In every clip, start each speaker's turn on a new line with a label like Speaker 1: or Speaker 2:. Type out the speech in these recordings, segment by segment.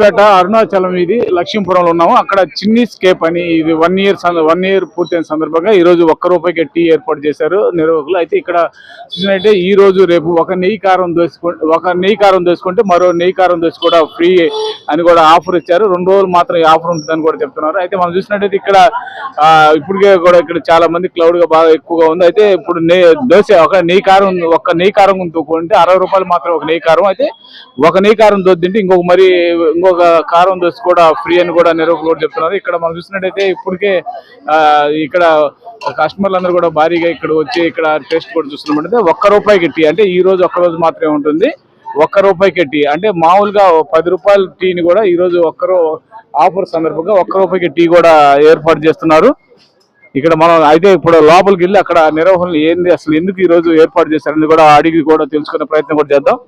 Speaker 1: పేట అరుణాచలం ఇది లక్ష్మీపురంలో ఉన్నాము. అక్కడ చిన్ని స్కేప్ అని ఇది వన్ ఇయర్ వన్ ఇయర్ పూర్తయిన సందర్భంగా ఈ రోజు ఒక్క రూపాయికి టీ ఏర్పాటు చేశారు నిర్వాహకులు. అయితే ఇక్కడ చూసినట్టే ఈ రోజు రేపు ఒక నెయ్యి కారం దోసుకుంటే ఒక నెయ్యి కారం దోసుకుంటే మరో నెయ్యి కారం దోసి కూడా ఫ్రీ అని కూడా ఆఫర్ ఇచ్చారు. రెండు రోజులు మాత్రం ఈ ఆఫర్ ఉంటుందని కూడా చెప్తున్నారు. అయితే మనం చూసినట్టయితే ఇక్కడ ఇప్పటికే కూడా ఇక్కడ చాలా మంది క్లౌడ్గా బాగా ఎక్కువగా ఉంది. అయితే ఇప్పుడు నే దోశ ఒక నెయ్యి కారం ఒక నెయ్యి కారం తోకుంటే అరవై రూపాయలు మాత్రం ఒక నెయ్యి కారం. అయితే ఒక నెయ్యి కారం దోద్దింటే తింటే ఇంకొక మరి ఇంకొక కారం దోశ కూడా ఫ్రీ అని కూడా నిర్వాహకులు కూడా చెప్తున్నారు. ఇక్కడ మనం చూసినట్టయితే ఇప్పటికే ఇక్కడ కస్టమర్లందరూ కూడా భారీగా ఇక్కడ వచ్చి ఇక్కడ టేస్ట్ కూడా చూస్తున్నామంటే ఒక్క రూపాయికి టీ అంటే ఈ రోజు ఒక్క రోజు మాత్రమే ఉంటుంది. ఒక్క రూపాయికి టీ అంటే మామూలుగా పది రూపాయల టీని కూడా ఈ రోజు ఒక్కరు ఆఫర్ సందర్భంగా ఒక్క రూపాయికి టీ కూడా ఏర్పాటు చేస్తున్నారు. ఇక్కడ మనం అయితే ఇప్పుడు లోపలికి వెళ్ళి అక్కడ నిర్వహణలు ఏంది అసలు ఎందుకు ఈ రోజు ఏర్పాటు చేశారని కూడా అడిగి కూడా తెలుసుకునే ప్రయత్నం కూడా చేద్దాం.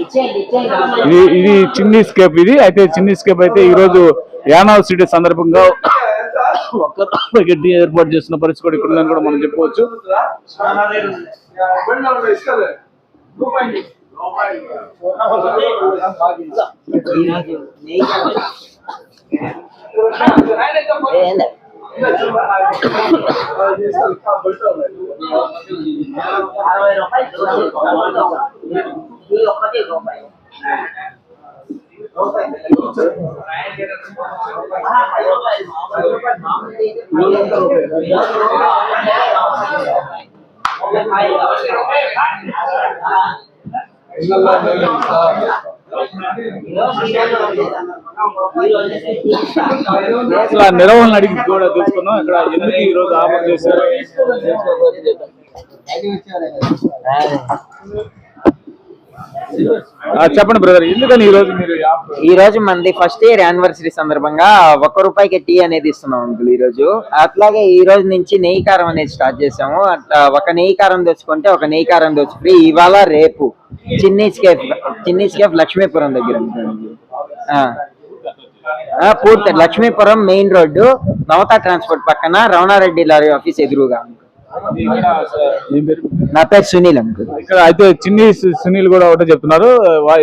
Speaker 1: ఇది ఇది చిన్ని స్కేప్ ఇది. అయితే చిన్ని స్కేప్ అయితే ఈరోజు యానావ్ సిటీ సందర్భంగా ఒక్క గడ్డి ఏర్పాటు చేసిన పరిస్థితి కూడా ఇక్కడ కూడా మనం చెప్పుకోవచ్చు
Speaker 2: అరవై రూపాయలు. ఈ
Speaker 1: నిర్వహణ అడిగి కూడా తెలుసుకున్నాం ఇక్కడ ఎందుకు ఈ రోజు ఆఫర్ చేశారు? ఆ, చెప్పండి బ్రదర్ ఎందుకని ఈ రోజు మీరు ఈ
Speaker 3: రోజు మనది ఫస్ట్ ఇయర్ యానివర్సరీ సందర్భంగా ఒక్క రూపాయికి టీ అనేది ఇస్తున్నాం అంకుల్ ఈ రోజు అట్లాగే ఈ రోజు నుంచి నెయ్యి కారం అనేది స్టార్ట్ చేసాము అట్లా ఒక నెయ్యి కారం తెచ్చుకుంటే ఒక నెయ్యి కారం తెచ్చు ఇవాళ రేపు చిన్ని కేఫ్ చిన్ని లక్ష్మీపురం దగ్గర ఆ. పూర్తి Lakshmipuram main road Navata transport పక్కన రమణారెడ్డి లారీ ఆఫీస్ ఎదురుగా. నా పేరు సునీల్ అంకుల్.
Speaker 1: ఇక్కడ అయితే చిన్ని సునీల్ కూడా ఒకటే చెప్తున్నారు.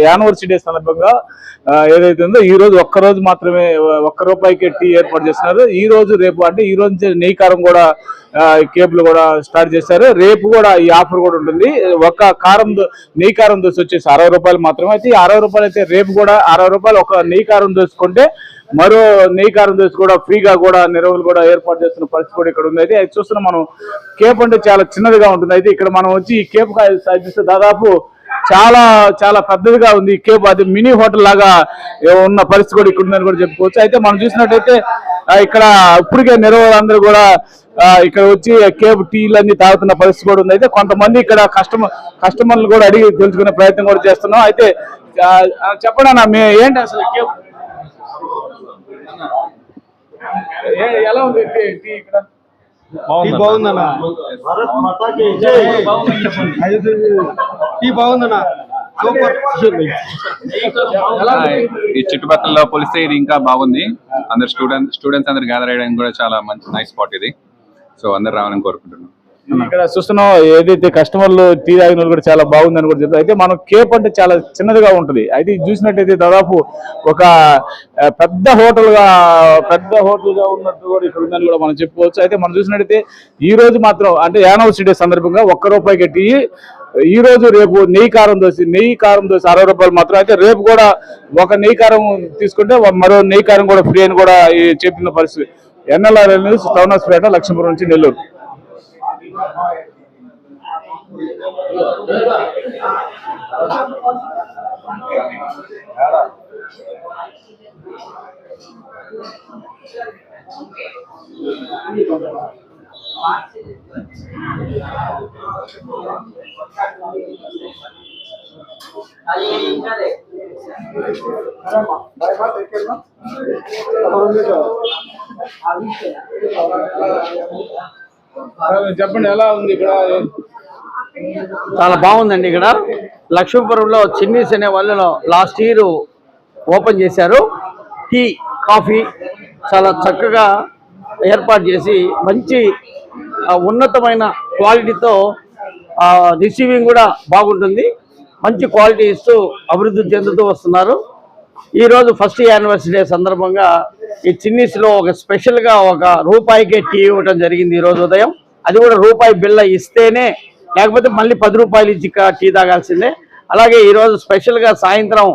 Speaker 1: యానివర్సిటీ డే సందర్భంగా ఏదైతే ఉందో ఈ రోజు ఒక్క రోజు మాత్రమే ఒక్క రూపాయికి టీ ఏర్పాటు చేస్తున్నారు. ఈ రోజు రేపు అంటే ఈ రోజు నుంచి నెయ్యి కారం కూడా కేబుల్ కూడా స్టార్ట్ చేశారు. రేపు కూడా ఈ ఆఫర్ కూడా ఉంటుంది. ఒక కారం నెయ్యి కారం దోశ వచ్చేసి అరవై రూపాయలు మాత్రమే. అయితే ఈ అరవై రూపాయలు అయితే రేపు కూడా అరవై రూపాయలు ఒక నెయ్యి కారం దోసుకుంటే మరో నెయ్యి కారం దోశ కూడా ఫ్రీగా కూడా నిరవులు కూడా ఏర్పాటు చేస్తున్న పరిస్థితి కూడా ఇక్కడ ఉంది. అయితే అది చూస్తున్న మనం కేప్ అంటే చాలా చిన్నదిగా ఉంటుంది. అయితే ఇక్కడ మనం వచ్చి ఈ కేప్ సాధిస్తే దాదాపు చాలా చాలా పెద్దదిగా ఉంది. ఈ కేప్ అది మినీ హోటల్ లాగా ఉన్న పరిస్థితి కూడా ఇక్కడ ఉందని కూడా చెప్పుకోవచ్చు. అయితే మనం చూసినట్టయితే ఇక్కడ ఇప్పటికే నిరవులందరూ కూడా ఇక్కడ వచ్చి కేబ్ టీలు అన్ని తాగుతున్న పరిస్థితి కూడా ఉంది. అయితే కొంతమంది ఇక్కడ కస్టమర్ కస్టమర్లు కూడా అడిగి తెలుసుకునే ప్రయత్నం కూడా చేస్తున్నాం. అయితే ఆ, ఆ, మీ ఏంటి అసలు కేబ్ ఎలా ఉంది? టీ ఇక్కడ?
Speaker 4: బాగుందన్న. టీ బాగుందన్న?
Speaker 5: ఈ చుట్టుపక్కల పోలిస్తే ఇది ఇంకా బాగుంది. అందరు స్టూడెంట్ స్టూడెంట్స్ అందరు గ్యాదర్ అయ్యడానికి కూడా చాలా మంచి నైస్ స్పాట్ ఇది. సో అందరు రావాలని కోరుకుంటున్నాను
Speaker 1: ఇక్కడ చూస్తున్నాం ఏదైతే కస్టమర్లు టీ తాగిన కూడా చాలా బాగుందని కూడా చెప్తారు. అయితే మనం కేప్ అంటే చాలా చిన్నదిగా ఉంటుంది. అయితే చూసినట్టయితే దాదాపు ఒక పెద్ద హోటల్గా పెద్ద హోటల్గా ఉన్నట్టు కూడా ఇక్కడ ఉందని కూడా మనం చెప్పుకోవచ్చు. అయితే మనం చూసినట్టయితే ఈ రోజు మాత్రం అంటే యానివర్సరీ డే సందర్భంగా ఒక్క రూపాయికి టీ ఈ రోజు రేపు నెయ్యి కారం దోశ నెయ్యి కారం దోశ అరవై రూపాయలు మాత్రం. అయితే రేపు కూడా ఒక నెయ్యి కారం తీసుకుంటే మరో నెయ్యి కారం కూడా ఫ్రీ అని కూడా చెప్పిన పరిస్థితి. NLR news town Hospet Lakshmipuram నుంచి నెల్లూరు. 来了。来。చెప్పండి ఎలా ఉంది ఇక్కడ?
Speaker 4: చాలా బాగుందండి ఇక్కడ. లక్ష్మీపురంలో చిన్నీస్ అనే వాళ్ళలో లాస్ట్ ఇయర్ ఓపెన్ చేశారు. టీ కాఫీ చాలా చక్కగా ఏర్పాటు చేసి మంచి ఉన్నతమైన క్వాలిటీతో రిసీవింగ్ కూడా బాగుంటుంది. మంచి క్వాలిటీ ఇస్తూ అభివృద్ధి చెందుతూ వస్తున్నారు. ఈరోజు ఫస్ట్ యానివర్సరీ డే సందర్భంగా ఈ చిన్నీస్లో ఒక స్పెషల్గా ఒక రూపాయికే టీ ఇవ్వడం జరిగింది ఈ రోజు ఉదయం. అది కూడా రూపాయి బిల్ల ఇస్తేనే లేకపోతే మళ్ళీ పది రూపాయలు ఇచ్చి టీ తాగాల్సిందే. అలాగే ఈ రోజు స్పెషల్గా సాయంత్రం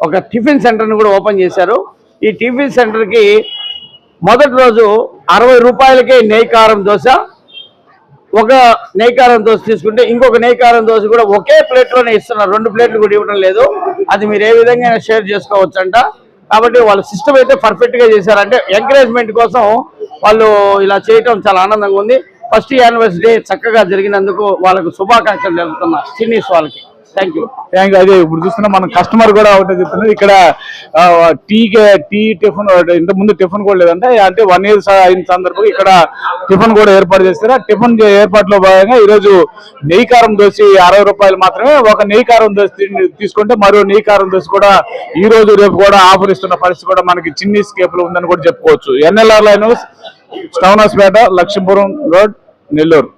Speaker 4: ఒక టిఫిన్ సెంటర్ని కూడా ఓపెన్ చేశారు. ఈ టిఫిన్ సెంటర్కి మొదటి రోజు అరవై రూపాయలకే నెయ్యి కారం దోశ ఒక నెయ్యికారం దోశ తీసుకుంటే ఇంకొక నెయ్యికారం దోశ కూడా ఒకే ప్లేట్లోనే ఇస్తున్నారు. రెండు ప్లేట్లు కూడా ఇవ్వడం లేదు. అది మీరు ఏ విధంగా షేర్ చేసుకోవచ్చు అంట కాబట్టి వాళ్ళ సిస్టమ్ అయితే పర్ఫెక్ట్గా చేశారంటే ఎంకరేజ్మెంట్ కోసం వాళ్ళు ఇలా చేయటం చాలా ఆనందంగా ఉంది. ఫస్ట్ యానివర్సరీ చక్కగా జరిగినందుకు వాళ్ళకు శుభాకాంక్షలు తెలుపుతున్నా. సినీస్ వాళ్ళకి. థ్యాంక్ యూ
Speaker 1: థ్యాంక్ యూ అదే ఇప్పుడు చూస్తున్నాం మనం కస్టమర్ కూడా ఒకటే చెప్తున్నారు. ఇక్కడ టీకే టీ టీ టిఫిన్ ఇంత ముందు టిఫిన్ కూడా లేదంటే అంటే వన్ ఇయర్ అయిన సందర్భంగా ఇక్కడ టిఫిన్ కూడా ఏర్పాటు చేస్తారు. టిఫిన్ ఏర్పాటులో భాగంగా ఈరోజు నెయ్యి కారం దోశ అరవై రూపాయలు మాత్రమే ఒక నెయ్యి కారం దోశ తీసుకుంటే మరో నెయ్యి కారం దోశ కూడా ఈ రోజు రేపు కూడా ఆఫర్ ఇస్తున్న పరిస్థితి కూడా మనకి చిన్ని స్కేప్లో ఉందని కూడా చెప్పుకోవచ్చు. ఎన్ఎల్ఆర్ లైన్ స్టౌనస్పేట లక్ష్మీపురం రోడ్ నెల్లూరు.